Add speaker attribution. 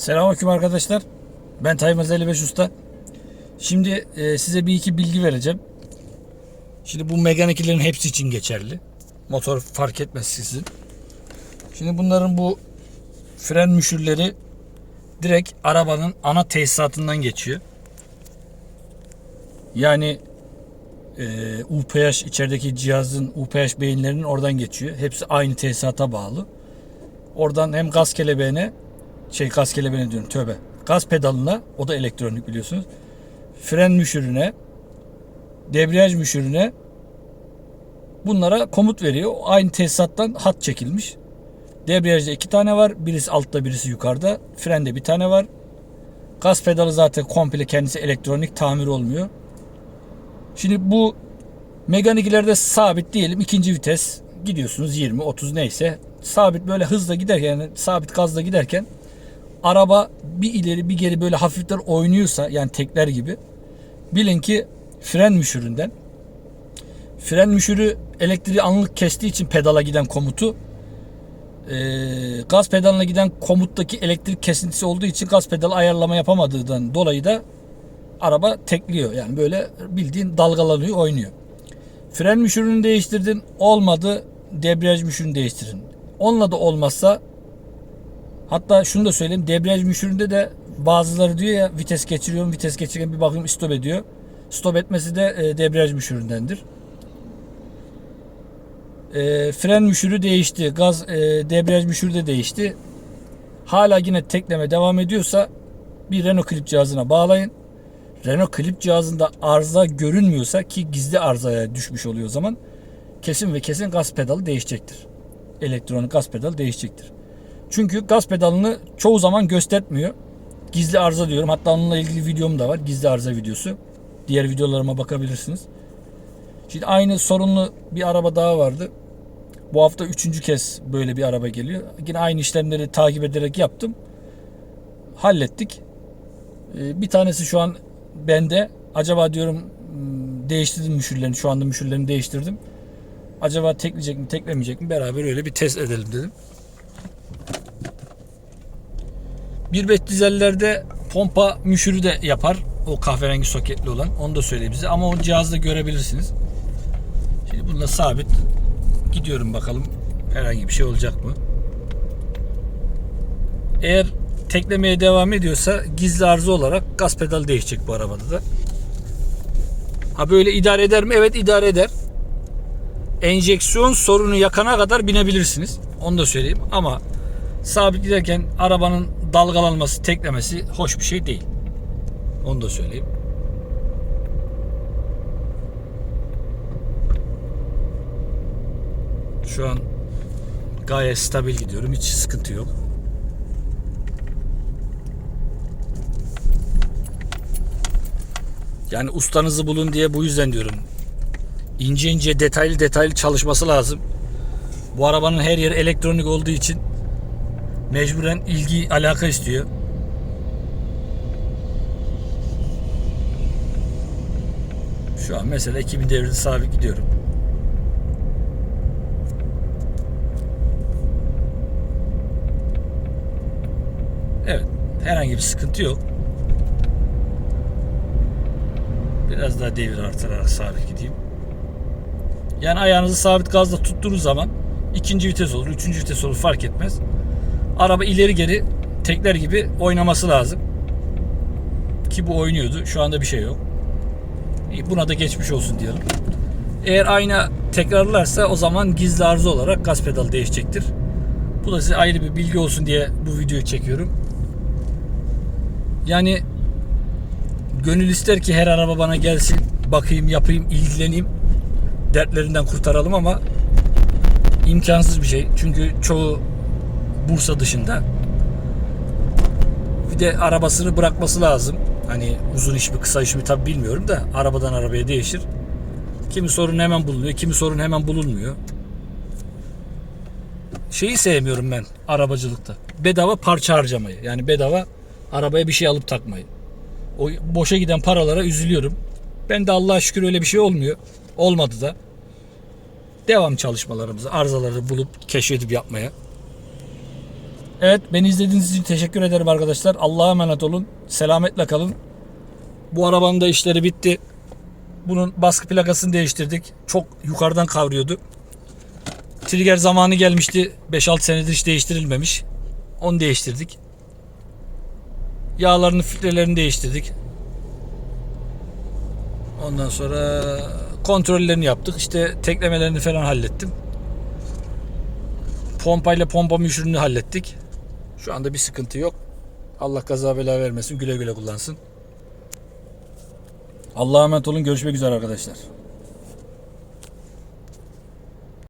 Speaker 1: Selamünaleyküm arkadaşlar. Ben Taymaz 55 Usta. Şimdi e, size bir iki bilgi vereceğim. Şimdi bu Megane 2'lerin hepsi için geçerli. Motor fark etmez sizin. Şimdi bunların bu fren müşürleri direkt arabanın ana tesisatından geçiyor. Yani e, UPH içerideki cihazın UPH beyinlerinin oradan geçiyor. Hepsi aynı tesisata bağlı. Oradan hem gaz kelebeğine şey gaz kelebeğine diyorum tövbe. Gaz pedalına o da elektronik biliyorsunuz. Fren müşürüne debriyaj müşürüne bunlara komut veriyor. Aynı tesisattan hat çekilmiş. Debriyajda iki tane var. Birisi altta birisi yukarıda. Frende bir tane var. Gaz pedalı zaten komple kendisi elektronik tamir olmuyor. Şimdi bu Megane 2'lerde sabit diyelim ikinci vites gidiyorsunuz 20 30 neyse sabit böyle hızla giderken yani sabit gazla giderken araba bir ileri bir geri böyle hafiften oynuyorsa yani tekler gibi bilin ki fren müşüründen fren müşürü elektriği anlık kestiği için pedala giden komutu e, gaz pedalına giden komuttaki elektrik kesintisi olduğu için gaz pedalı ayarlama yapamadığından dolayı da araba tekliyor. Yani böyle bildiğin dalgalanıyor, oynuyor. Fren müşürünü değiştirdin, olmadı. Debriyaj müşürünü değiştirin. Onunla da olmazsa hatta şunu da söyleyeyim. Debriyaj müşüründe de bazıları diyor ya vites geçiriyorum, vites geçirirken bir bakıyorum stop ediyor. Stop etmesi de e, debriyaj müşüründendir. E, fren müşürü değişti. Gaz e, debriyaj müşürü de değişti. Hala yine tekleme devam ediyorsa bir Renault klip cihazına bağlayın. Renault klip cihazında arıza görünmüyorsa ki gizli arızaya düşmüş oluyor o zaman kesin ve kesin gaz pedalı değişecektir. Elektronik gaz pedalı değişecektir. Çünkü gaz pedalını çoğu zaman göstermiyor. Gizli arıza diyorum. Hatta onunla ilgili videom da var. Gizli arıza videosu. Diğer videolarıma bakabilirsiniz. Şimdi aynı sorunlu bir araba daha vardı. Bu hafta üçüncü kez böyle bir araba geliyor. Yine aynı işlemleri takip ederek yaptım. Hallettik. Ee, Bir tanesi şu an bende. Acaba diyorum hmm, değiştirdim müşürlerini. Şu anda müşürlerini değiştirdim. Acaba tekleyecek mi teklemeyecek mi beraber öyle bir test edelim dedim. 1.5 dizellerde pompa müşürü de yapar. O kahverengi soketli olan. Onu da söyleyeyim size. Ama o cihazda görebilirsiniz. Şimdi bununla sabit gidiyorum bakalım herhangi bir şey olacak mı? Eğer teklemeye devam ediyorsa gizli arıza olarak gaz pedalı değişecek bu arabada da. Ha böyle idare eder mi? Evet idare eder. Enjeksiyon sorunu yakana kadar binebilirsiniz. Onu da söyleyeyim ama sabit giderken arabanın dalgalanması, teklemesi hoş bir şey değil. Onu da söyleyeyim. Şu an gayet stabil gidiyorum. Hiç sıkıntı yok. Yani ustanızı bulun diye bu yüzden diyorum. İnce ince detaylı detaylı çalışması lazım. Bu arabanın her yeri elektronik olduğu için mecburen ilgi alaka istiyor. Şu an mesela 2000 devirde sabit gidiyorum. Evet. Herhangi bir sıkıntı yok. Biraz daha devir artırarak sabit gideyim. Yani ayağınızı sabit gazla tuttuğunuz zaman ikinci vites olur, üçüncü vites olur fark etmez. Araba ileri geri tekler gibi oynaması lazım. Ki bu oynuyordu. Şu anda bir şey yok. Buna da geçmiş olsun diyelim. Eğer ayna tekrarlarsa o zaman gizli arıza olarak gaz pedalı değişecektir. Bu da size ayrı bir bilgi olsun diye bu videoyu çekiyorum. Yani gönül ister ki her araba bana gelsin, bakayım, yapayım, ilgileneyim. Dertlerinden kurtaralım ama imkansız bir şey. Çünkü çoğu Bursa dışında. Bir de arabasını bırakması lazım. Hani uzun iş mi kısa iş mi tabi bilmiyorum da arabadan arabaya değişir. Kimi sorun hemen bulunuyor, kimi sorun hemen bulunmuyor. Şeyi sevmiyorum ben arabacılıkta. Bedava parça harcamayı. Yani bedava arabaya bir şey alıp takmayı. O boşa giden paralara üzülüyorum. Ben de Allah'a şükür öyle bir şey olmuyor. Olmadı da. Devam çalışmalarımızı, arızaları bulup keşfedip yapmaya. Evet beni izlediğiniz için teşekkür ederim arkadaşlar. Allah'a emanet olun. Selametle kalın. Bu arabanın da işleri bitti. Bunun baskı plakasını değiştirdik. Çok yukarıdan kavruyordu. Trigger zamanı gelmişti. 5-6 senedir hiç değiştirilmemiş. Onu değiştirdik. Yağlarını, filtrelerini değiştirdik. Ondan sonra kontrollerini yaptık. İşte teklemelerini falan hallettim. Pompayla pompa müşürünü hallettik. Şu anda bir sıkıntı yok. Allah kaza bela vermesin. Güle güle kullansın. Allah'a emanet olun. Görüşmek üzere arkadaşlar.